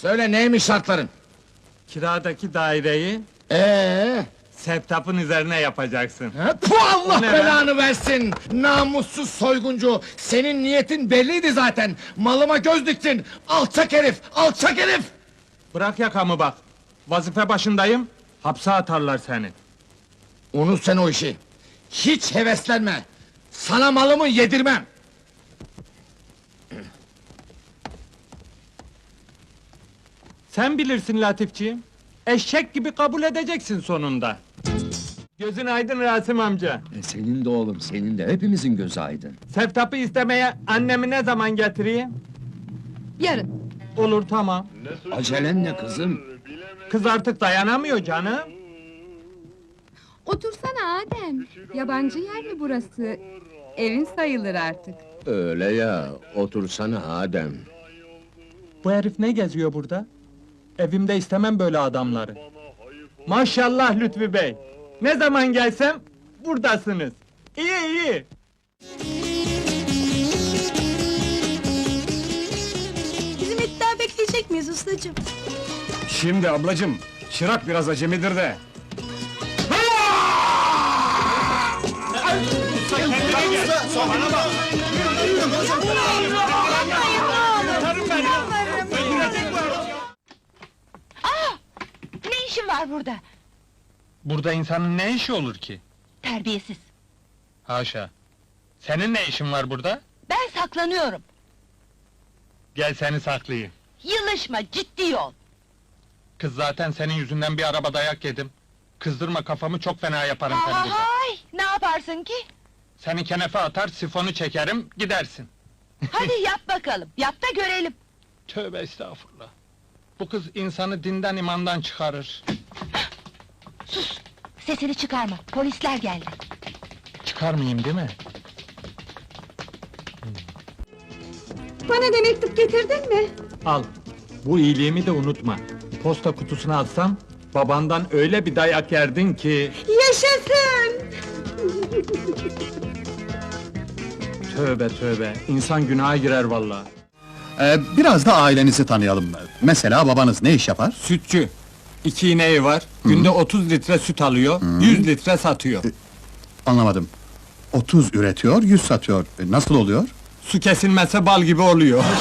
Söyle neymiş şartların? Kiradaki daireyi Ee, septapın üzerine yapacaksın. Puh Allah ne belanı versin! Namussuz soyguncu! Senin niyetin belliydi zaten! Malıma göz diktin! Alçak herif! Alçak herif! Bırak yakamı bak. Vazife başındayım, hapse atarlar seni. Unut sen o işi! Hiç heveslenme! Sana malımı yedirmem! Sen bilirsin Latifciğim. Eşek gibi kabul edeceksin sonunda. Gözün aydın Rasim amca. E, senin de oğlum, senin de. Hepimizin gözü aydın. Seftap'ı istemeye annemi ne zaman getireyim? Yarın. Olur tamam. Acelen ne kızım? Kız artık dayanamıyor canım. Otursana Adem. Yabancı yer mi burası? Evin sayılır artık. Öyle ya, otursana Adem. Bu herif ne geziyor burada? Evimde istemem böyle adamları. Maşallah Lütfü Bey. Ne zaman gelsem buradasınız. İyi iyi. Bizim et daha bekleyecek miyiz ustacığım? Şimdi ablacım, çırak biraz acemidir de. Ne işin var burada? Burada insanın ne işi olur ki? Terbiyesiz. Haşa. Senin ne işin var burada? Ben saklanıyorum. Gel seni saklayayım. Yılışma, ciddi ol. Kız zaten senin yüzünden bir araba dayak yedim. Kızdırma kafamı çok fena yaparım seni burada. Ay, ne yaparsın ki? Seni kenefe atar, sifonu çekerim, gidersin. Hadi yap bakalım, yap da görelim. Tövbe estağfurullah. Bu kız insanı dinden imandan çıkarır. Sus, sesini çıkarma, polisler geldi. Çıkarmayayım değil mi? Bana da mektup getirdin mi? Al. Bu iyiliğimi de unutma. Posta kutusuna atsam, babandan öyle bir dayak yerdin ki... Yaşasın! Tövbe tövbe, insan günaha girer vallahi. Ee, biraz da ailenizi tanıyalım. Mesela babanız ne iş yapar? Sütçü. İki ineği var, günde 30 litre süt alıyor, 100 litre satıyor. Anlamadım. 30 üretiyor, 100 satıyor. E, nasıl oluyor? Su kesilmezse bal gibi oluyor.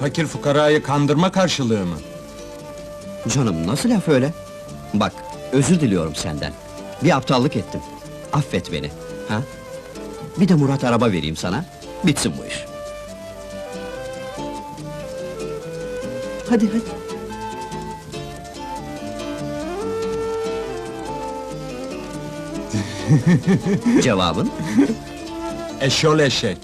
Fakir fukarayı kandırma karşılığı mı? Canım nasıl laf öyle? Bak, özür diliyorum senden. Bir aptallık ettim. Affet beni. Ha? Bir de Murat araba vereyim sana. Bitsin bu iş. Hadi hadi. Cevabın? Eşyol eşek.